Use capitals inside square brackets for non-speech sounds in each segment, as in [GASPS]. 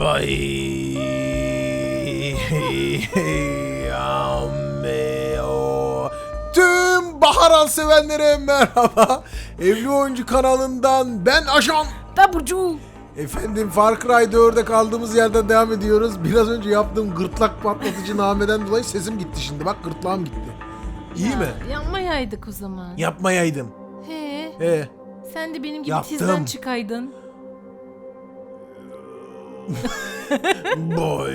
Bay [LAUGHS] Ameo. Tüm Baharan sevenlere merhaba. Evli Oyuncu kanalından ben Ajan. Ben Burcu. Efendim Far Cry 4'e kaldığımız yerden devam ediyoruz. Biraz önce yaptığım gırtlak patlatıcı nameden dolayı sesim gitti şimdi. Bak gırtlağım gitti. İyi Ya, mi? Yapmayaydık o zaman. Yapmayaydım. He. He. Sen de benim gibi Yaptım. tizden çıkaydın. [LAUGHS] Boy.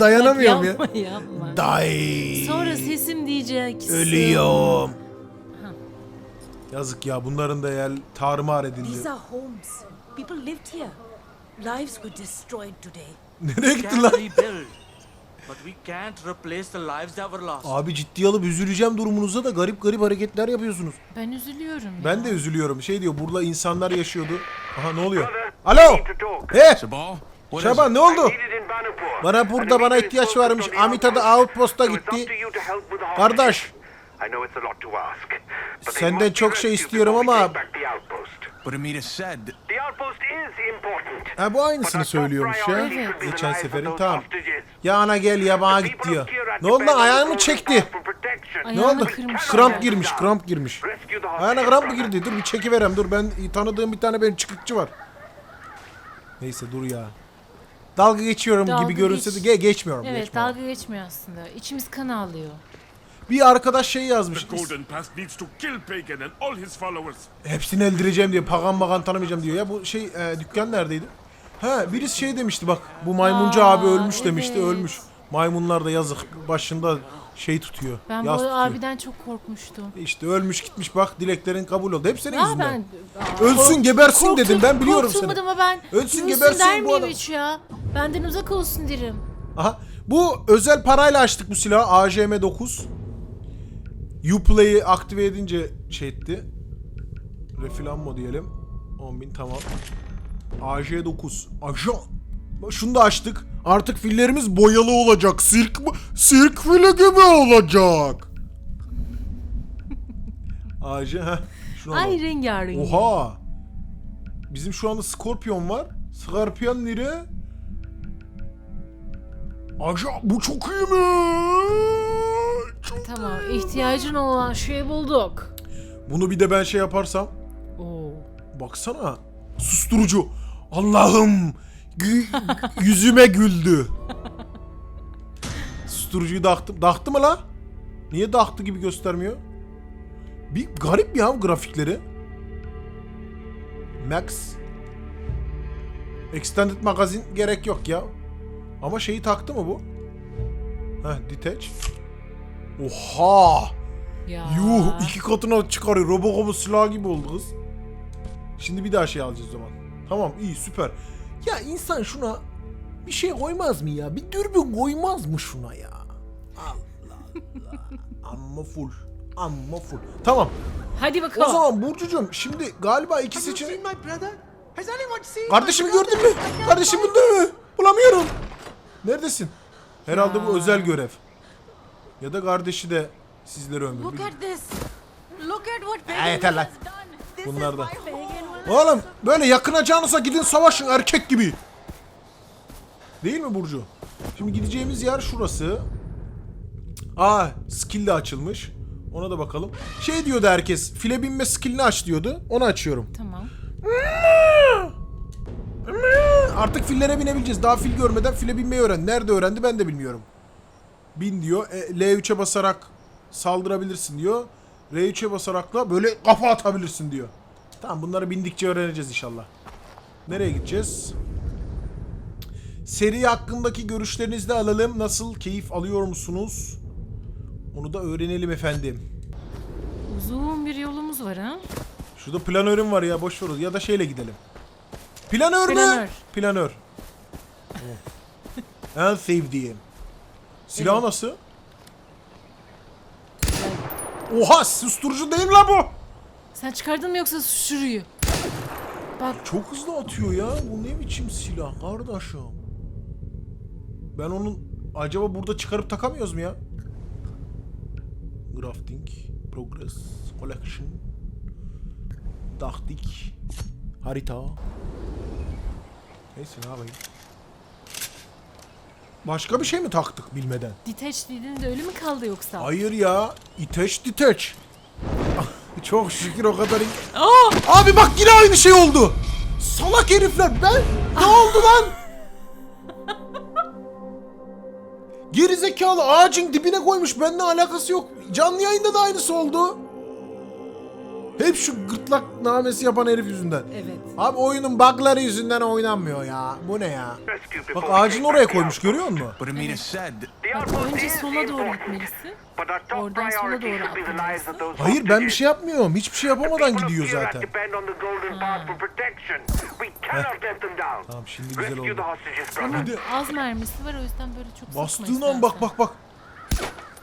Dayanamıyorum ya. yapma yapma. Day. Sonra sesim diyeceksin. Ölüyorum. Yazık ya bunların da yer tarumar edildi. These are homes. People lived here. Lives were destroyed today. [LAUGHS] Nereye can lan? rebuild, but we can't replace the lives that were lost. Abi ciddi alıp üzüleceğim durumunuzda da garip garip hareketler yapıyorsunuz. Ben üzülüyorum ya. Ben de üzülüyorum. Şey diyor burada insanlar yaşıyordu. Aha ne oluyor? Alo! He! İs Şaban ne oldu? Bana burada bana ihtiyaç varmış. Amita da outpost'a gitti. Kardeş. Senden çok şey istiyorum ama- Ha bu aynısını söylüyormuş ya. Geçen seferin tamam. Ya ana gel ya bana git diyor. Ne oldu lan ayağını çekti. Ne oldu? kırmış Kramp girmiş, kramp girmiş. Ayağına kramp mı girdi? Dur bir çekiverem dur ben tanıdığım bir tane benim çıkıkçı var. Neyse dur ya. Dalga geçiyorum Dalga gibi görünse de geç- ge- geçmiyorum. Evet geçmiyorum. dalga geçmiyor aslında. İçimiz kan ağlıyor. Bir arkadaş şey yazmış. Golden Path needs to kill Pagan and all his followers. Hepsini öldüreceğim diyor. Pagan magan tanımayacağım diyor. Ya bu şey e, dükkan neredeydi? Ha birisi şey demişti bak. Bu maymuncu Aa, abi ölmüş demişti. evet. Ölmüş. Maymunlar da yazık. Başında şey tutuyor. Ben yas bu tutuyor. abiden çok korkmuştum. İşte ölmüş gitmiş bak dileklerin kabul oldu. Hep senin Ya yüzünden. ben Aa, Ölsün, kork- gebersin korktum- dedim, ben biliyorum korktum seni. ama ben Ölsün, ölsün gebersin der bu miyim adam. hiç ya? Benden uzak olsun derim. Aha. Bu özel parayla açtık bu silahı. AJM 9. Uplay'i aktive edince şey etti. Refill ammo diyelim. 10.000 tamam. AJ9. Ajan. Şunu da açtık. Artık fillerimiz boyalı olacak. Sirk mi? Sirk fili gibi olacak. [LAUGHS] AJ ha. Ay rengarenk. Oha. Bizim şu anda Scorpion var. Scorpion nere? Aja bu çok iyi mi? Çok Tamam ihtiyacın olan şeyi bulduk. Bunu bir de ben şey yaparsam. Oo. Baksana. Susturucu. Allah'ım. Gü- yüzüme güldü. Susturucuyu daktım. Daktı mı la? Niye daktı gibi göstermiyor? Bir garip ya grafikleri. Max. Extended magazin gerek yok ya. Ama şeyi taktı mı bu? Heh, detach. Oha! Ya. Yuh iki katına çıkarıyor. Robocop'un silahı gibi oldu kız. Şimdi bir daha şey alacağız o zaman. Tamam iyi süper. Ya insan şuna bir şey koymaz mı ya? Bir dürbün koymaz mı şuna ya? Allah Allah. Amma full. Amma full. Tamam. Hadi O bakalım. zaman Burcucuğum şimdi galiba iki seçenek... Kardeşimi gördün mü? Kardeşimi buldun mu? Bulamıyorum. Neredesin? Herhalde bu özel görev. Ya da kardeşi de sizlere ömür. Look at this. Look at what yeter lan. has done. This Bunlar da. Oğlum böyle yakınacağınıza gidin savaşın erkek gibi. Değil mi Burcu? Şimdi gideceğimiz yer şurası. Aa skill de açılmış. Ona da bakalım. Şey diyordu herkes. File binme skillini aç diyordu. Onu açıyorum. Tamam. Artık fillere binebileceğiz. Daha fil görmeden file binmeyi öğren. Nerede öğrendi ben de bilmiyorum. Bin diyor. E, L3'e basarak saldırabilirsin diyor. R3'e basarakla böyle kafa atabilirsin diyor. Tamam bunları bindikçe öğreneceğiz inşallah. Nereye gideceğiz? Seri hakkındaki görüşlerinizi de alalım. Nasıl? Keyif alıyor musunuz? Onu da öğrenelim efendim. Uzun bir yolumuz var ha. Şurada planörüm var ya boş ver. Ya da şeyle gidelim. Planör mü? Planör. Planör. [LAUGHS] en sevdiğim. Silah nasıl? Oha susturucu değil mi la bu? Sen çıkardın mı yoksa şuruyu? Bak Çok hızlı atıyor ya. Bu ne biçim silah kardeşim? Ben onun acaba burada çıkarıp takamıyoruz mu ya? Crafting, progress, collection, taktik, harita. Neyse ne yapayım? Başka bir şey mi taktık bilmeden? Detach dedin de öyle mi kaldı yoksa? Hayır ya. İteş diteç. Çok şükür o kadar iyi. Aa! Abi bak yine aynı şey oldu. Salak herifler ben. Ne oldu lan? Gerizekalı ağacın dibine koymuş. Benimle alakası yok. Canlı yayında da aynısı oldu. Hep şu gırtlak namesi yapan herif yüzünden. Evet. Abi oyunun bugları yüzünden oynanmıyor ya. Bu ne ya? Bak ağacın oraya koymuş görüyor musun? Bak önce sola doğru gitmelisin. Oradan sola doğru atlamalısın. Hayır ben bir şey yapmıyorum. Hiçbir şey yapamadan gidiyor zaten. Tamam şimdi güzel oldu. Onun az mermisi var o yüzden böyle çok sıkma Bastığın an bak istersen. bak bak.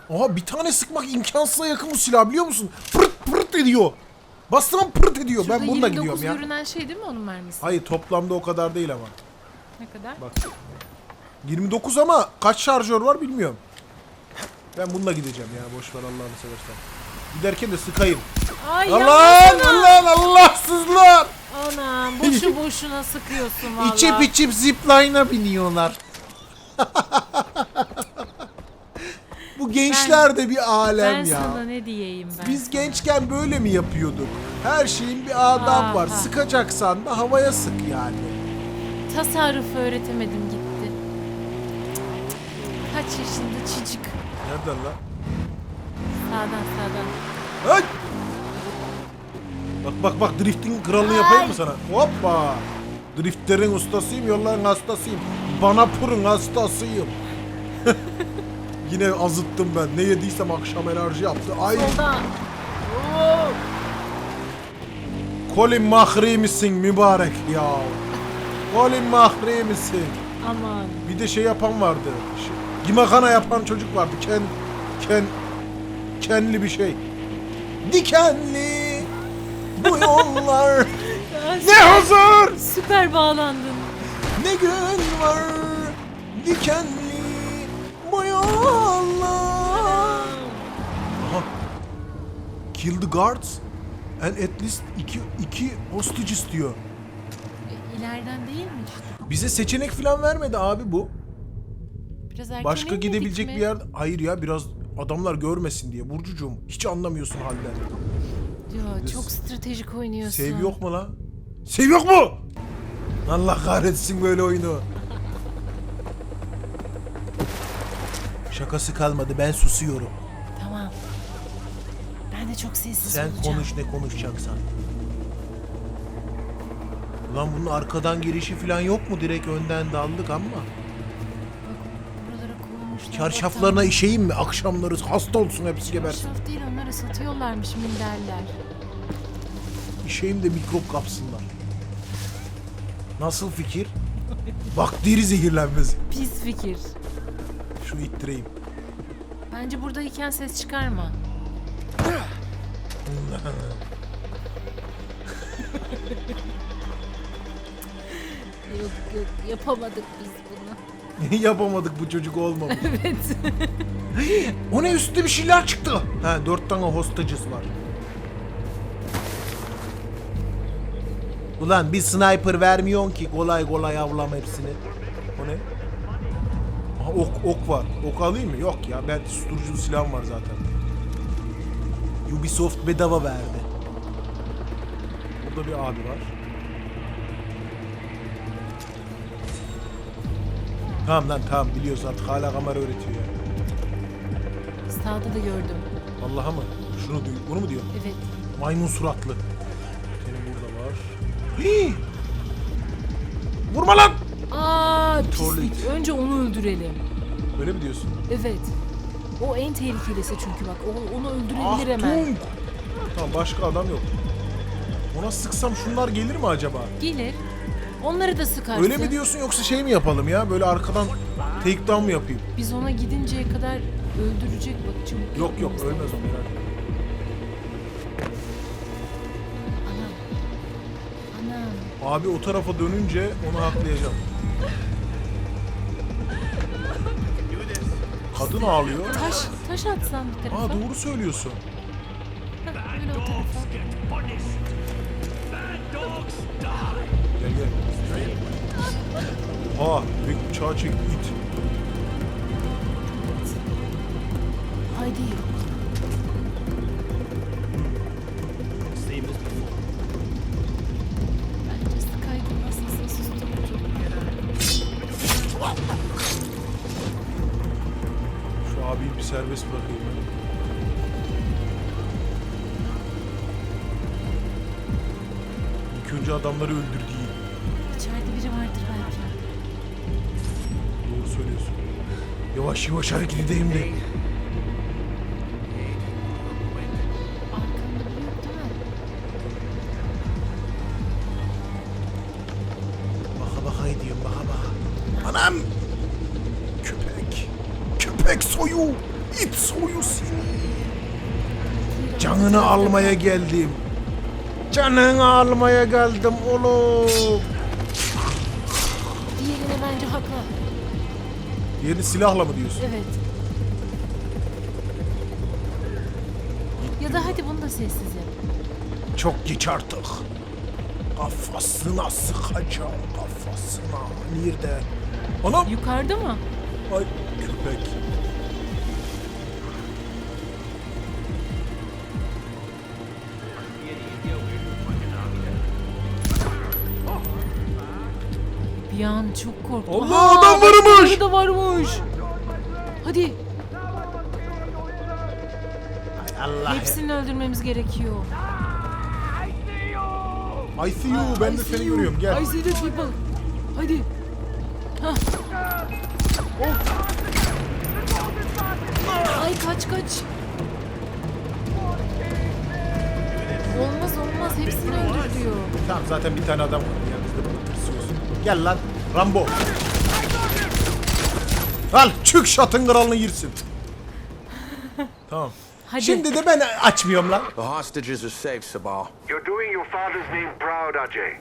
Aha bir tane sıkmak imkansıza yakın bu silah biliyor musun? Pırt pırt ediyor. Bastığın an pırt ediyor. Şurada ben bununla 29 gidiyorum ya. görünen şey değil mi onun mermisi? Hayır toplamda o kadar değil ama. Ne kadar? Bak. 29 ama kaç şarjör var bilmiyorum. Ben bununla gideceğim ya. Boş ver Allah'ını seversen. Giderken de sıkayım. Ay Allah yapmasana. Allah Allahsızlar. Anam boşu [LAUGHS] boşuna sıkıyorsun valla. İçip içip zipline'a biniyorlar. [LAUGHS] Bu gençler de bir alem Ben ya. sana ne diyeyim ben. Biz gençken böyle mi yapıyorduk? Her şeyin bir var. Aha. Sıkacaksan da havaya sık yani. Tasarrufu öğretemedim gitti. Kaç yaşında çocuk. Nereden lan? Sağdan sağdan. Ay! Bak bak bak drifting kralını yapayım mı sana? Hoppa! Driftlerin ustasıyım, yolların hastasıyım. Bana purun hastasıyım. [LAUGHS] Yine azıttım ben. Ne yediysem akşam enerji yaptı. Ay! Solda. Colin Mahri misin mübarek ya? Colin Mahri misin? Aman. Bir de şey yapan vardı. Şey, Gimakana yapan çocuk vardı. Ken, ken, kenli bir şey. Dikenli bu [LAUGHS] yollar ne huzur Süper bağlandın. ne gün var dikenli yollar. Aha. Kill the guards and at least iki, iki hostage istiyor. E, ileriden değil mi işte? Bize seçenek falan vermedi abi bu. Biraz erken Başka gidebilecek mi? bir yer... Hayır ya biraz adamlar görmesin diye. Burcucuğum hiç anlamıyorsun halden. Ya, çok stratejik oynuyorsun. Sev yok mu lan? Sev yok mu? Allah kahretsin böyle oyunu. Şakası kalmadı ben susuyorum. Tamam. Ben de çok sessiz Sen olacağım. konuş ne konuşacaksan. Ulan bunun arkadan girişi falan yok mu? Direkt önden daldık ama. Buralara. Çarşaflarına işeyim mi? Akşamları hasta olsun hepsi gebersin. Çarşaf değil onları satıyorlarmış minderler. İşeyim de mikrop kapsınlar. Nasıl fikir? Bakteri zehirlenmesi. Pis fikir. Şunu ittireyim. Bence buradayken ses çıkarma. [LAUGHS] yok yok yapamadık biz bunu. Yapamadık bu çocuk olmamış. [LAUGHS] Evet. [LAUGHS] o ne üstte bir şeyler çıktı. Ha dört tane hostacız var. Ulan bir sniper vermiyorsun ki kolay kolay avlam hepsini. Ok, ok var. Ok alayım mı? Yok ya ben susturucu silahım var zaten. Ubisoft bedava verdi. Burada bir abi var. Tamam lan tamam biliyoruz artık hala kamera öğretiyor ya. Sağda da gördüm. Allah'a mı? Şunu duy. Bunu mu diyor? Evet. Maymun suratlı. Senin burada var. Hii! Vurma lan! Pislik. Önce onu öldürelim. Öyle mi diyorsun? Evet. O en tehlikelisi çünkü bak. O, onu öldürebilir Ah, hemen. tung! Tamam başka adam yok. Ona sıksam şunlar gelir mi acaba? Gelir. Onları da sıkarsın. Öyle mi diyorsun yoksa şey mi yapalım ya? Böyle arkadan takedown mı yapayım? Biz ona gidinceye kadar öldürecek bak çabuk. Yok yok yapmamız ölmez o merak. Anam. Anam. Abi o tarafa dönünce onu Adı ağlıyor? Taş, taş atsan bir tarafa. Aa doğru söylüyorsun. Heh, öyle o tarafa. Gel gel. Aa büyük bıçağı çek it. Haydi yok. Adamları öldür değil. İçeride biri vardır belki. Doğru söylüyorsun. Yavaş yavaş hareket edeyim de. Arkamda biri yok değil mi? Baka baka ediyorum baka baka. Anam! Köpek! Köpek soyu! İt soyu seni! Canını almaya geldim. Canını almaya geldim oğlum. Diğerine bence haklı. Diğerini silahla mı diyorsun? Evet. Ya da hadi bunu da sessiz yap. Çok geç artık. Kafasına sıkacağım kafasına. Nerede? Anam! Yukarıda mı? Ay köpek. Bir an çok korktum. Allah, Aha, adam varmış! yukarıda varmış. Hadi Allah hepsini öldürmemiz gerekiyor. I see you. Ben de seni görüyorum. Gel. I see the people. Hadi. Hah. Of. Ay kaç kaç. Olmaz olmaz hepsini öldür diyor. Tamam zaten bir tane adam var. Yanınızda bana tırsıyorsun. Gel lan. Rambo. Al çık şatın kralını girsin. tamam. Hadi. Şimdi de ben açmıyorum lan. The hostages are safe, Sabal. You're doing your father's name proud, Ajay.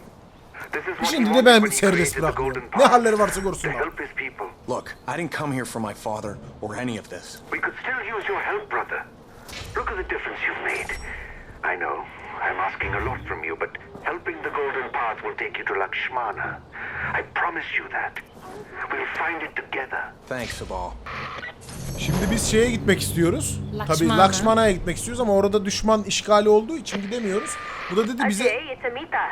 This is what Şimdi de ben serbest. Golden Ne Path, halleri varsa görsünler. help his people. Look, I didn't come here for my father or any of this. We could still use your help, brother. Look at the difference you've made. I know, I'm asking a lot from you, but helping the Golden Path will take you to Lakshmana. I promise you that. We'll find it together. Thanks, Sabal. Şimdi biz şeye gitmek istiyoruz. Tabii Lakşmana. Lakşmana'ya gitmek istiyoruz ama orada düşman işgali olduğu için gidemiyoruz. Bu da dedi bize Ajay, it's Amita.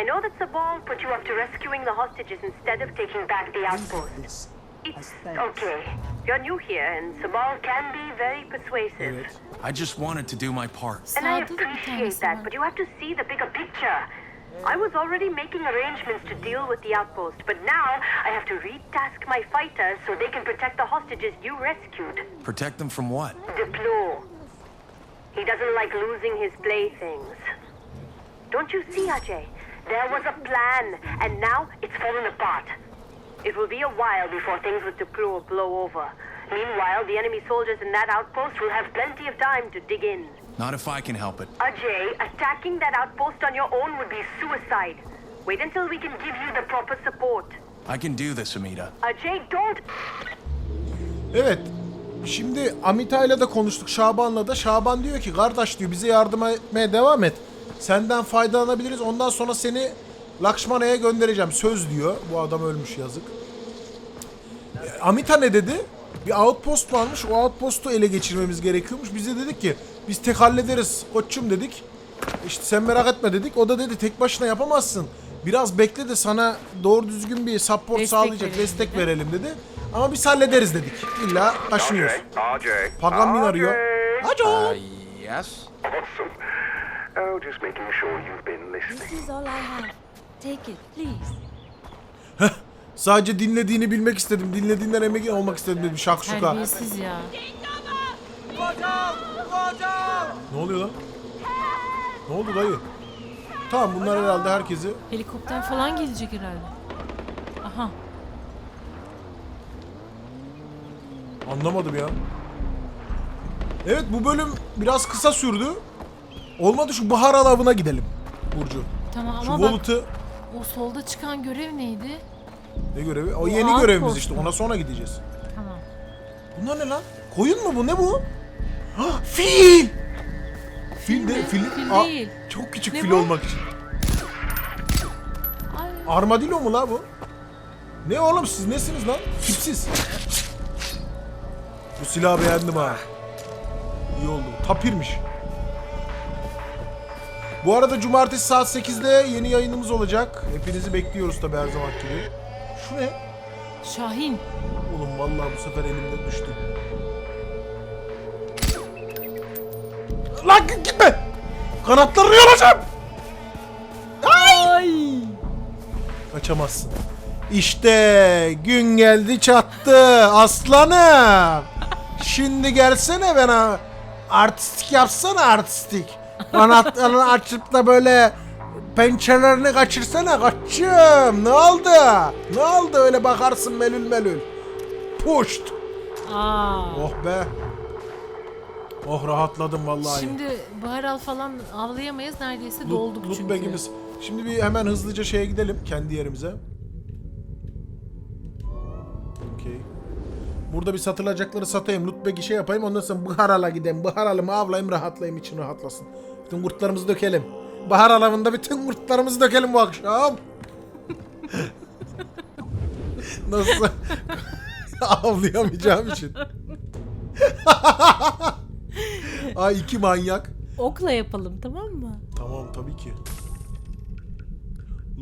I know that Sabal put you up to rescuing the hostages instead of taking back the outpost. It's okay. You're new here, and Sabal can be very persuasive. I just wanted to do my part. And I Sağda appreciate that, but you have to see the bigger picture. I was already making arrangements to deal with the outpost, but now I have to retask my fighters so they can protect the hostages you rescued. Protect them from what? Diplo. He doesn't like losing his playthings. Don't you see, Ajay? There was a plan, and now it's fallen apart. It will be a while before things with Diplo blow over. Meanwhile, the enemy soldiers in that outpost will have plenty of time to dig in. Not if I can help it. Ajay, attacking that outpost on your own would be suicide. Wait until we can give you the proper support. I can do this, Amita. Ajay, don't Evet. Şimdi Amita'yla da konuştuk Şaban'la da. Şaban diyor ki kardeş diyor bize yardım etmeye devam et. Senden faydalanabiliriz. Ondan sonra seni Lakşmana'ya göndereceğim. Söz diyor. Bu adam ölmüş yazık. E, Amita ne dedi? Bir outpost varmış. O outpostu ele geçirmemiz gerekiyormuş. Biz de dedik ki biz tek hallederiz koçum dedik. İşte sen merak etme dedik. O da dedi tek başına yapamazsın. Biraz bekle de sana doğru düzgün bir support Destek sağlayacak verelim destek dedi. verelim dedi. Ama biz hallederiz dedik. İlla. Pagan bin arıyor. Hacı Uh, yes? Awesome. Oh, just making sure you've been listening. This is all I have. Take it, please. Sadece dinlediğini bilmek istedim. Dinlediğinden emin olmak istedim dedim. Şakşuka. Terbiyesiz ya. Ne oluyor lan? Ne oldu dayı? Tamam bunlar herhalde herkesi Helikopter falan gelecek herhalde. Aha. anlamadım ya. Evet bu bölüm biraz kısa sürdü. Olmadı şu bahar alavına gidelim Burcu. Tamam Şu ama bak Volut'u o solda çıkan görev neydi? ne görevi? O yeni görevimiz işte mu? ona sonra gideceğiz. Tamam. Bunlar ne lan? Koyun mu bu? Ne bu? Ha, fil! Fil de mi? fil, Fil Aa, değil. Çok küçük Ne fil bu? olmak için. Ay. Armadillo mu la bu? Ne oğlum siz nesiniz lan? Tipsiz. Bu silahı beğendim ha. İyi oldu. Tapirmiş. Bu arada cumartesi saat 8'de yeni yayınımız olacak. Hepinizi bekliyoruz tabi her zaman gibi. Şu ne? Şahin. Oğlum vallahi bu sefer elimden düştü. Lan gitme! Kanatlarını yoracağım! Ay. Kaçamazsın. İşte gün geldi çattı aslanım. Şimdi gelsene bana artistik yapsana artistik. Kanatlarını açıp da böyle pençelerini kaçırsana kaçım. Ne oldu? Ne oldu öyle bakarsın melül melül. Puşt. Aa. Oh be. Oh rahatladım vallahi. Şimdi bahar al falan avlayamayız. Neredeyse dolduk Loot çünkü. bag'imiz. Şimdi bir hemen hızlıca şeye gidelim kendi yerimize. Okey. Burada bir satılacakları satayım. Loot bag'i şey yapayım. Ondan sonra Baharal'a gideyim. Baharal'ımı avlayayım rahatlayayım için rahatlasın. Bütün kurtlarımızı dökelim. Bahar alanında bütün kurtlarımızı dökelim bu akşam. [LAUGHS] Nasıl? [LAUGHS] Avlayamayacağım için. [LAUGHS] Ay iki manyak. Okla yapalım tamam mı? Tamam tabii ki.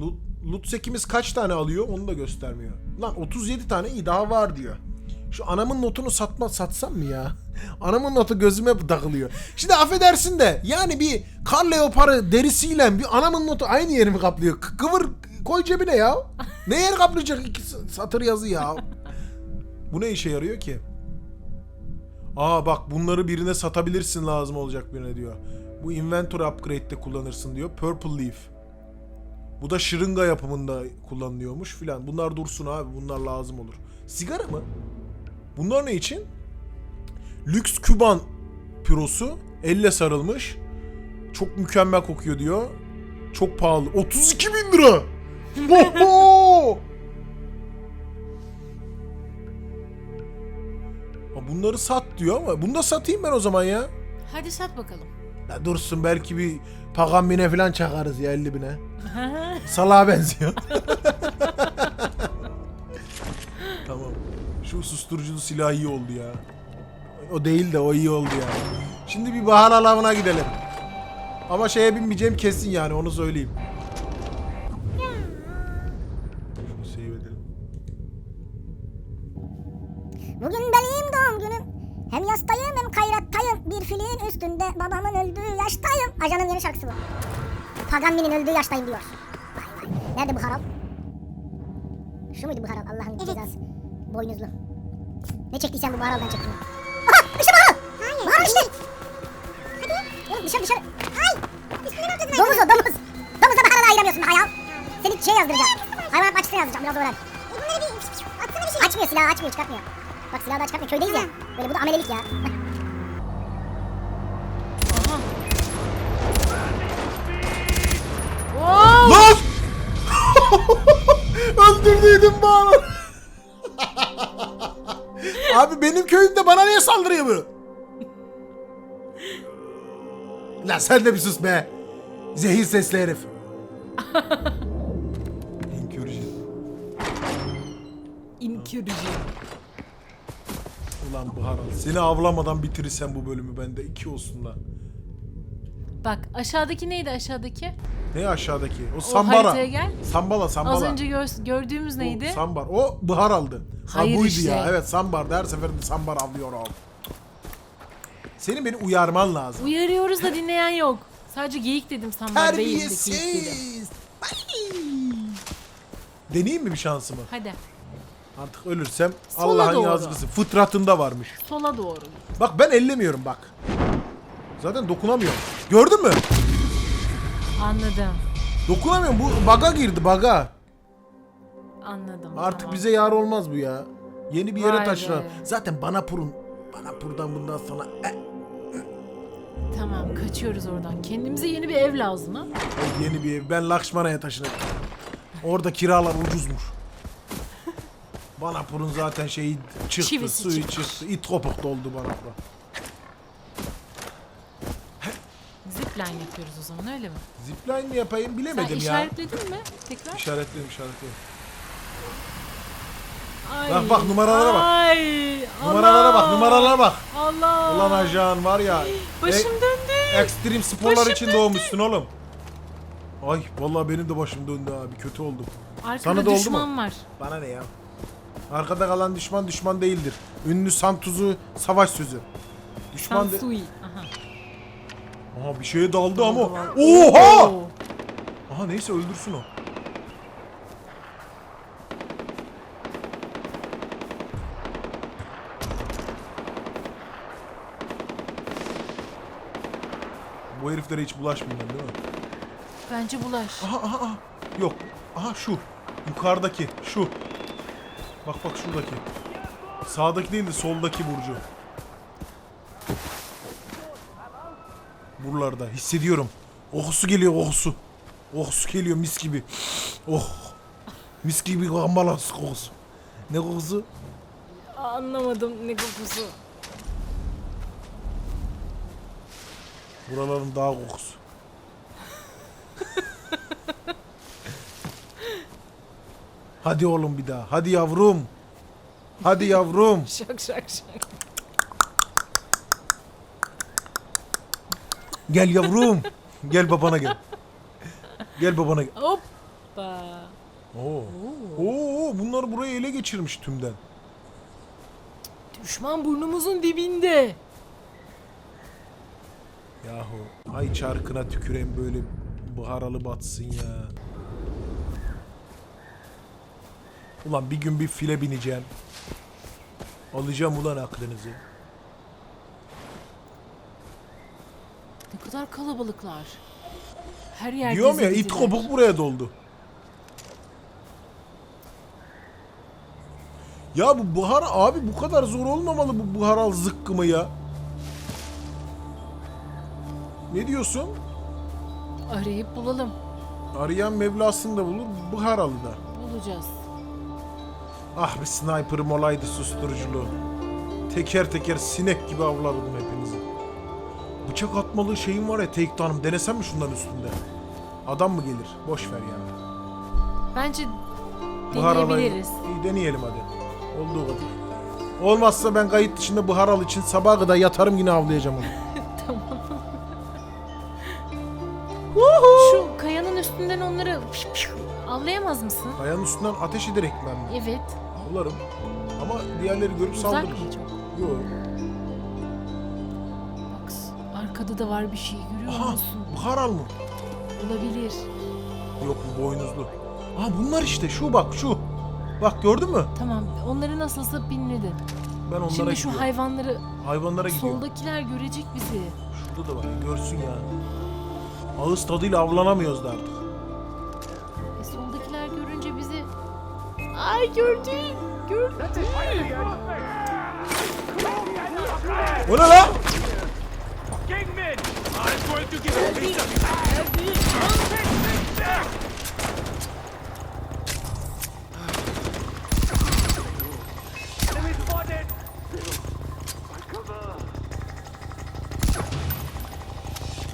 Loot, loot sekimiz kaç tane alıyor onu da göstermiyor. Lan 37 tane iyi daha var diyor. Şu anamın notunu satma satsam mı ya? [LAUGHS] Anamın notu gözüme takılıyor. Şimdi affedersin de yani bir kar leoparı derisiyle bir anamın notu aynı yerimi kaplıyor. K- kıvır koy cebine ya. Ne yer kaplayacak iki satır yazı ya. Bu ne işe yarıyor ki? Aa bak bunları birine satabilirsin lazım olacak birine diyor. Bu inventory upgrade'de kullanırsın diyor. Purple Leaf. Bu da şırınga yapımında kullanılıyormuş filan. Bunlar dursun abi. Bunlar lazım olur. Sigara mı? Bunlar ne için? Lüks Küban pürosu. Elle sarılmış. Çok mükemmel kokuyor diyor. Çok pahalı. 32 bin lira. Oho! Bunları sat diyor ama bunu da satayım ben o zaman ya. Hadi sat bakalım. Ya dursun belki bir pagan bine falan çakarız ya 50 bine. [LAUGHS] Salağa benziyor. [LAUGHS] Şu susturuculu silah iyi oldu ya. O değil de o iyi oldu ya. Şimdi bir bahar alanına gidelim. Ama şeye binmeyeceğim kesin yani onu söyleyeyim. Şunu save edelim. Bugün benim doğum günüm. Hem yastayım hem kayrattayım. Bir filin üstünde babamın öldüğü yaştayım. Ajanın yeni şarkısı bu. Paganini'nin öldüğü yaştayım diyor. Vay vay. Nerede bu haral? Şu muydu bu haral Allah'ın cezası? Boynuzlu. Ne çektiysen bu haraldan çektim. Aha! İşte bu haral! Hayır. Haral işte! Hadi. Oğlum dışarı dışarı. Hay! Üstüne mi atıyorsun? Domuz o domuz. Domuzla da harala ayıramıyorsun hayal. Seni şey yazdıracağım. Hayvan bahçesine yazdıracağım biraz öğren. E bunları bir atsana bir şey. Açmıyor silahı açmıyor çıkartmıyor. Bak silahı da çıkartmıyor köydeyiz ya. Böyle bu da amelelik ya. Lan! [LAUGHS] Öldürdüydüm bana. Abi benim köyümde bana niye saldırıyor bu? Lan sen de bir sus be. Zehir sesli herif. [LAUGHS] İnkürcü. İnkürücü. Ulan bu haral. Seni avlamadan bitirirsen bu bölümü bende. iki olsun lan. Bak aşağıdaki neydi aşağıdaki? Ne aşağıdaki? O sambara. haritaya gel. Sambala sambala. Az önce gör- gördüğümüz neydi? Sambar. O buhar aldı. Hayır ha, buydu işte. ya. Evet sambar. Her seferinde sambar avlıyor o. Senin beni uyarman lazım. Uyarıyoruz da dinleyen yok. Sadece geyik dedim sanmar değil geyik dedim. Terbiyesiz. Ay. Deneyeyim mi bir şansımı? Hadi Artık ölürsem Sola Allah'ın doğru. yazgısı. Fıtratında varmış. sola doğru. Bak ben ellemiyorum bak. Zaten dokunamıyorum. Gördün mü? Anladım. Dokunamıyorum. Bu baga girdi baga. Anladım. Artık tamam. bize yar olmaz bu ya. Yeni bir yere Vay be. Zaten bana purun. Bana purdan bundan sonra. Eh, Tamam kaçıyoruz oradan. Kendimize yeni bir ev lazım ha. yeni bir ev. Ben Lakşmana'ya taşınacağım. Orada kiralar ucuzmuş. Bana purun zaten şeyi çıktı. Çivisi suyu çıkmış. çıktı. İt kopuk doldu bana pura. Zipline yapıyoruz o zaman öyle mi? Zipline mi yapayım Sen bilemedim ya. işaretledin mi? Tekrar. İşaretledim işaretledim. Ay, Bak, bak, numaralara bak. Ay, Numaralara bak numaralara bak. Allah. Ulan ajan var ya. Başım e- döndü. Ekstrem sporlar Başım için döndü. doğmuşsun oğlum. Ay vallahi benim de başım döndü abi kötü oldum. Arkada Sana da oldu düşman mu? var. Bana ne ya? Arkada kalan düşman düşman değildir. Ünlü Santuz'u savaş sözü. Düşman de... Sansui. Aha. Bir şeye daldı ama. Oha! Aha neyse öldürsün o. Bu heriflere hiç bulaşmayayım ben, değil mi? Bence bulaş. Aha aha aha. Yok. Aha şu. Yukarıdaki. Şu. Bak bak şuradaki. Sağdaki değil de soldaki Burcu. Buralarda. Hissediyorum. Kokusu geliyor kokusu. Kokusu geliyor mis gibi. Oh. Mis gibi gambalas kokusu. Ne kokusu? Anlamadım ne kokusu. Buraların dağ kokusu. Hadi oğlum bir daha. Hadi yavrum. Hadi yavrum. [LAUGHS] Şak şak şak. Gel yavrum. gel babana gel. Gel babana gel. Hoppa. Oo. Oo, bunlar burayı ele geçirmiş tümden. Düşman burnumuzun dibinde. Yahu ay çarkına tüküreyim böyle buharalı batsın ya. Ulan bir gün bir file bineceğim. Alacağım ulan aklınızı. Ne kadar kalabalıklar. Her yer Diyorum ya it kopuk buraya doldu. Ya bu buhar abi bu kadar zor olmamalı bu buharal zıkkımı ya. Ne diyorsun? Arayıp bulalım. Arayan Mevlasını da bulur, Buharalı da. Bulacağız. Ah bir sniper'ım olaydı susturuculu. Teker teker sinek gibi avlardım hepinizi. Bıçak atmalı şeyim var ya takedown'ım denesem mi şunların üstünde? Adam mı gelir? Boş ver ya. Bence Buhar alayı- deneyebiliriz. İyi deneyelim hadi. Olduğu kadar. Olmazsa ben kayıt dışında Buharal için sabaha kadar yatarım yine avlayacağım onu. [LAUGHS] [LAUGHS] Şu kayanın üstünden onları avlayamaz mısın? Kayanın üstünden ateş ederek ben mi? Evet. Avlarım. Ama diğerleri görüp Uzak saldırır. mı çok? Yok. Arkada da var bir şey görüyor Aha musun? Buharal mı? Olabilir. Yok bu boynuzlu. Aa bunlar işte şu bak şu. Bak gördün mü? Tamam onları nasılsa binledin. Ben onlara Şimdi şu gidiyorum. hayvanları Hayvanlara gidiyorum. soldakiler görecek bizi. Şurada da var. Görsün ya. Ağız tadıyla avlanamıyoruz da artık. E, soldakiler görünce bizi... Ay gördü. Gördü. O ne lan? Kingman! I'm going to give a piece of Enemy spotted!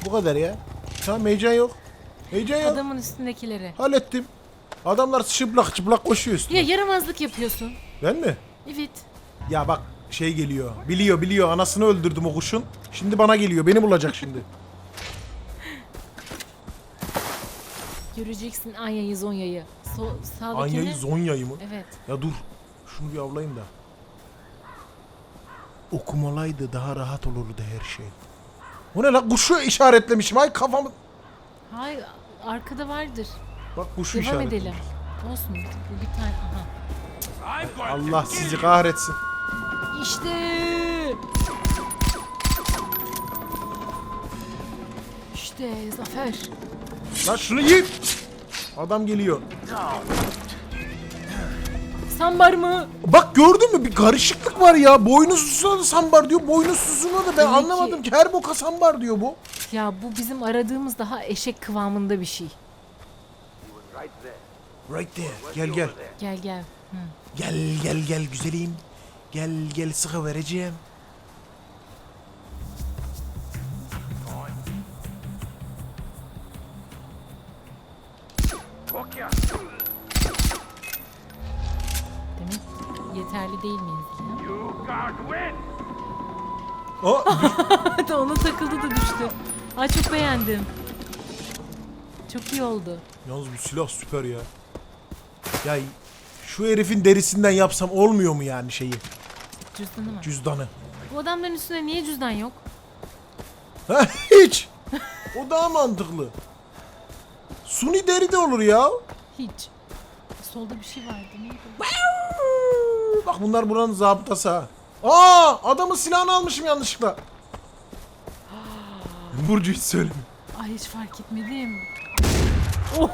Bu kadar ya. Tamam heyecan yok. Heyecan yok. Adamın üstündekileri. Hallettim. Adamlar çıplak çıplak koşuyor üstüne. Ya yaramazlık yapıyorsun. Ben mi? Evet. Ya bak şey geliyor. Biliyor biliyor. Anasını öldürdüm o kuşun. Şimdi bana geliyor. Beni bulacak şimdi. Göreceksin Anya'yı Zonya'yı. So, sağdakini... Anya'yı Zonya'yı mı? Evet. Ya dur. Şunu bir avlayayım da. Okumalaydı daha rahat olurdu her şey. O ne lan? Kuşu işaretlemişim. Ay kafamı... Hayır arkada vardır. Bak kuşu Devam edelim. Olsun. Bu bir tane. Aha. Allah sizi kahretsin. İşte. İşte zafer. Lan şunu yiyin. Adam geliyor. Sambar mı? Bak gördün mü bir karışıklık var ya. Boynuzlusuna da sambar diyor. Boynuzsuzuna da ben Demek ki- anlamadım ki. Her boka sambar diyor bu. Ya bu bizim aradığımız daha eşek kıvamında bir şey. Right there. Gel gel. Gel gel. Hı. Gel gel gel güzelim. Gel gel sıkı vereceğim. Da [LAUGHS] ona takıldı da düştü. Ay çok beğendim. Çok iyi oldu. Yalnız bu silah süper ya. Ya şu herifin derisinden yapsam olmuyor mu yani şeyi? Cüzdanı mı? Cüzdanı. Bu adamların üstünde niye cüzdan yok? [LAUGHS] Ha hiç. O daha mantıklı. Suni deri de olur ya. Hiç. Solda bir şey vardı. Neydi? Bak bunlar buranın zabıtası ha. Aa adamın silahını almışım yanlışlıkla. [GASPS] Burcu hiç söyleme. Ay hiç fark etmedim. [LAUGHS]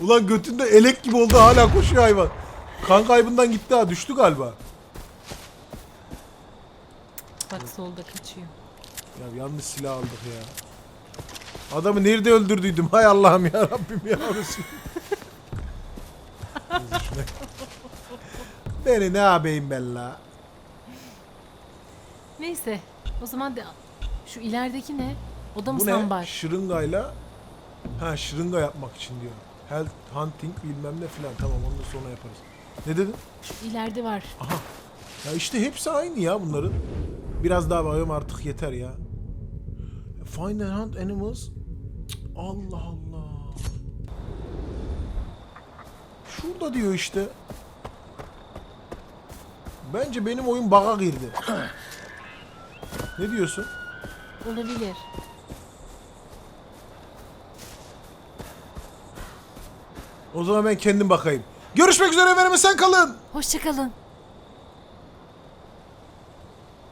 Ulan götünde elek gibi oldu hala koşuyor hayvan. Kan kaybından gitti ha düştü galiba. Bak solda kaçıyor. Ya yanlış silah aldık ya. Adamı nerede öldürdüydüm? Hay Allah'ım ya Rabbim ya [LAUGHS] Resul. Beni ne yapayım ben la? Neyse. O zaman de şu ilerideki ne? O da mı Bu ne? sambar? Şırıngayla ha şırınga yapmak için diyor. Health hunting bilmem ne filan. Tamam onu da sonra yaparız. Ne dedin? Şu ileride var. Ya işte hepsi aynı ya bunların. Biraz daha bakıyorum artık yeter ya. Find and hunt animals. Cık, Allah Allah. Şurada diyor işte. Bence benim oyun bug'a girdi. ne diyorsun? Olabilir. O zaman ben kendim bakayım. Görüşmek üzere efendim sen kalın. Hoşçakalın.